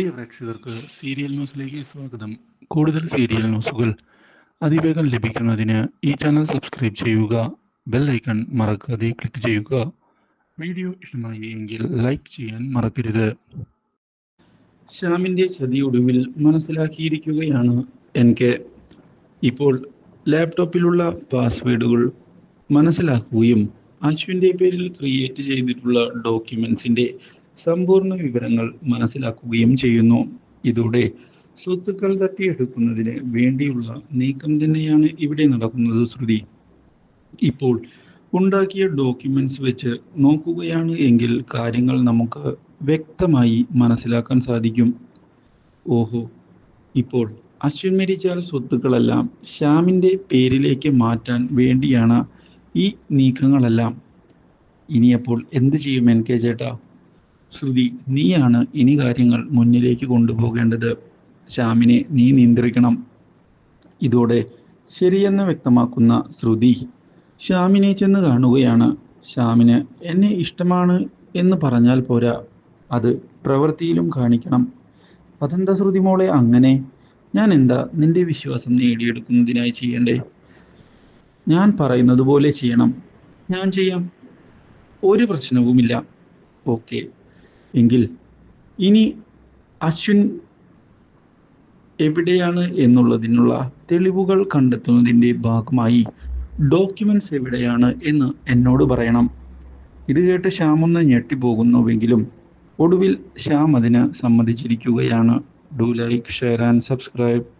പ്രിയ പ്രേക്ഷകർക്ക് സീരിയൽ ന്യൂസിലേക്ക് സ്വാഗതം. കൂടുതൽ സീരിയൽ ന്യൂസുകൾ അതിവേഗം ലഭിക്കുന്നതിന് ഈ ചാനൽ സബ്സ്ക്രൈബ് ചെയ്യുക ബെൽ ഐക്കൺ മറക്കാതെ ക്ലിക്ക് ചെയ്യുക. വീഡിയോ ഇഷ്ടമായി എങ്കിൽ ലൈക്ക് ചെയ്യാൻ മറക്കരുത്. ശ്യാമിന്റെ ചതിയൊടുവിൽ മനസ്സിലാക്കിയിരിക്കുകയാണ് എൻ കെ. ഇപ്പോൾ ലാപ്ടോപ്പിലുള്ള പാസ്വേഡുകൾ മനസ്സിലാക്കുകയും അശ്വിന്റെ പേരിൽ ക്രിയേറ്റ് ചെയ്തിട്ടുള്ള ഡോക്യുമെന്റ്സിന്റെ സമ്പൂർണ വിവരങ്ങൾ മനസ്സിലാക്കുകയും ചെയ്യുന്നു. ഇതോടെ സ്വത്തുക്കൾ തട്ടിയെടുക്കുന്നതിന് വേണ്ടിയുള്ള നീക്കം തന്നെയാണ് ഇവിടെ നടക്കുന്നത് ശ്രുതി. ഇപ്പോൾ ഉണ്ടാക്കിയ ഡോക്യുമെന്റ്സ് വെച്ച് നോക്കുകയാണ് എങ്കിൽ കാര്യങ്ങൾ നമുക്ക് വ്യക്തമായി മനസ്സിലാക്കാൻ സാധിക്കും. ഓഹോ ഇപ്പോൾ അശ്വിൻ മരിച്ചാൽ സ്വത്തുക്കളെല്ലാം ശ്യാമിന്റെ പേരിലേക്ക് മാറ്റാൻ വേണ്ടിയാണ് ഈ നീക്കങ്ങളെല്ലാം. ഇനിയപ്പോൾ എന്ത് ചെയ്യും എൻ കെ ചേട്ടാ? ശ്രുതി നീയാണ് ഇനി കാര്യങ്ങൾ മുന്നിലേക്ക് കൊണ്ടുപോകേണ്ടത്. ശ്യാമിനെ നീ നിയന്ത്രിക്കണം. ഇതോടെ ശരിയെന്ന് വ്യക്തമാക്കുന്ന ശ്രുതി ശ്യാമിനെ ചെന്ന് കാണുകയാണ്. ശ്യാമിന് എന്നെ ഇഷ്ടമാണ് എന്ന് പറഞ്ഞാൽ പോരാ. അത് പ്രവൃത്തിയിലും കാണിക്കണം. അതെന്താ ശ്രുതി മോളെ അങ്ങനെ ഞാൻ എന്താ നിന്റെ വിശ്വാസം നേടിയെടുക്കുന്നതിനായി ചെയ്യണ്ടേ? ഞാൻ പറയുന്നത് പോലെ ചെയ്യണം. ഞാൻ ചെയ്യാം. ഒരു പ്രശ്നവുമില്ല. ഓക്കെ. എങ്കിൽ ഇനി അശ്വിൻ എവിടെയാണ് എന്നുള്ളതിനുള്ള തെളിവുകൾ കണ്ടെത്തുന്നതിന്റെ ഭാഗമായി ഡോക്യുമെന്റ്സ് എവിടെയാണ് എന്ന് എന്നോട് പറയണം. ഇത് കേട്ട് ശ്യാമൊന്ന് ഞെട്ടിപ്പോകുന്നുവെങ്കിലും ഒടുവിൽ ശ്യാം അതിന് സമ്മതിച്ചിരിക്കുകയാണ്. Do like share and subscribe